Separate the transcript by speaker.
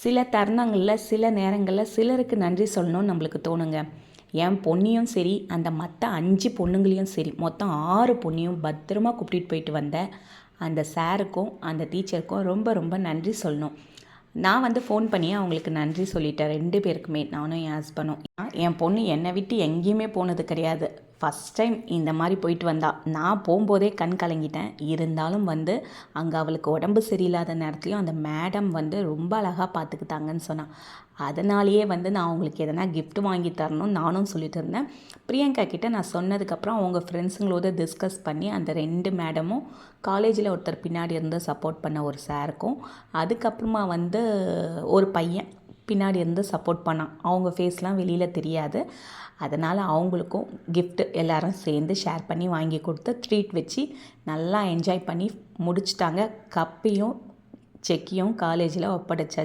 Speaker 1: சில தருணங்களில் சில நேரங்களில் சிலருக்கு நன்றி சொல்லணும்னு நம்மளுக்கு தோணுங்க. என் பொண்ணையும் சரி அந்த மற்ற அஞ்சு பொண்ணுங்களையும் சரி மொத்தம் ஆறு பொண்ணையும் பத்திரமா கூப்பிட்டுட்டு போயிட்டு வந்தேன் அந்த சாருக்கும் அந்த டீச்சருக்கும் ரொம்ப ரொம்ப நன்றி சொல்லணும். நான் வந்து ஃபோன் பண்ணி அவங்களுக்கு நன்றி சொல்லிட்டேன். ரெண்டு பேருக்குமே நானும் என் ஹஸ்பண்டும் என் பொண்ணு என்னை விட்டு எங்கேயுமே போனது கிடையாது. ஃபஸ்ட் டைம் இந்த மாதிரி போயிட்டு வந்தா. நான் போகும்போதே கண் கலங்கிட்டேன். இருந்தாலும் வந்து அங்கே அவளுக்கு உடம்பு சரியில்லாத நேரத்துலையும் அந்த மேடம் வந்து ரொம்ப அழகாக பார்த்துக்கிட்டாங்கன்னு சொன்னான். அதனாலேயே வந்து நான் அவங்களுக்கு எதனா கிஃப்ட் வாங்கி தரணும்னு நானும் சொல்லிட்டு இருந்தேன். பிரியங்கா கிட்டே நான் சொன்னதுக்கப்புறம் அவங்க ஃப்ரெண்ட்ஸுங்களோட டிஸ்கஸ் பண்ணி அந்த ரெண்டு மேடமும் காலேஜில் ஒருத்தர் பின்னாடி இருந்து சப்போர்ட் பண்ண ஒரு சாருக்கும் அதுக்கப்புறமா வந்து ஒரு பையன். பின்னாடி இருந்து சப்போர்ட் பண்ணான். அவங்க ஃபேஸ்லாம் வெளியில் தெரியாது. அதனால் அவங்களுக்கும் கிஃப்ட்டு எல்லாரும் சேர்ந்து ஷேர் பண்ணி வாங்கி கொடுத்து ட்ரீட் வச்சு நல்லா என்ஜாய் பண்ணி முடிச்சிட்டாங்க. கப்பையும் செக்கையும் காலேஜில் ஒப்படைச்சாச்சு.